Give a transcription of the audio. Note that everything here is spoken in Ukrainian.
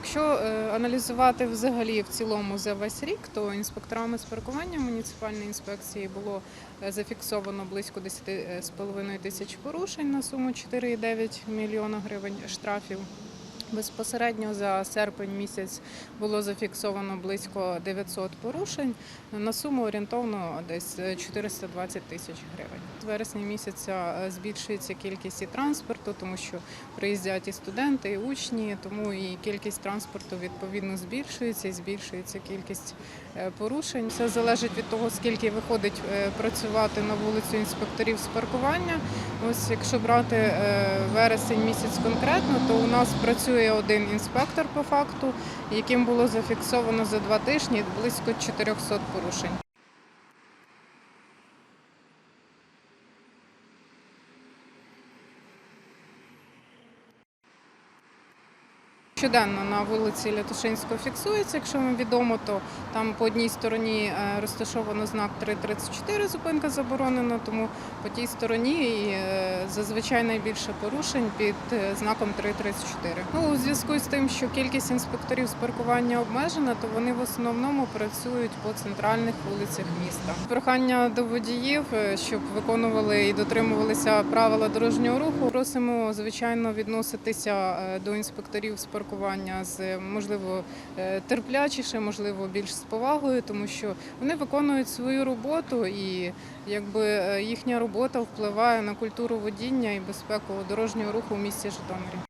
Якщо е, аналізувати взагалі в цілому за весь рік, то інспекторами з паркування муніципальної інспекції було е, зафіксовано близько 10,5 тисяч порушень на суму 4,9 мільйона гривень штрафів. Безпосередньо за серпень місяць було зафіксовано близько 900 порушень на суму орієнтовно десь 420 тисяч гривень. З вересня місяця е, збільшується кількість і транспорту, тому що приїздять і студенти, і учні, тому і кількість транспорту відповідно збільшується і збільшується кількість е, порушень. Все залежить від того, скільки виходить е, працювати на вулицю інспекторів з паркування. Ось якщо брати е, вересень місяць конкретно, то у нас працює один інспектор по факту, яким було зафіксовано за два тижні близько 400 порушень. Щоденно на вулиці Лятушинського фіксується. Якщо вам відомо, то там по одній стороні е, розташовано знак 334, зупинка заборонена, тому по тій стороні і, е, зазвичай найбільше порушень під е, знаком 334. Ну, у зв'язку з тим, що кількість інспекторів з паркування обмежена, то вони в основному працюють по центральних вулицях міста. Прохання до водіїв, щоб виконували і дотримувалися правила дорожнього руху. Просимо звичайно відноситися до інспекторів з паркування з можливо е, терплячіше, можливо, більш з повагою, тому що вони виконують свою роботу і якби е, їхня робота впливає на культуру водіння і безпеку дорожнього руху у місті Житомирі.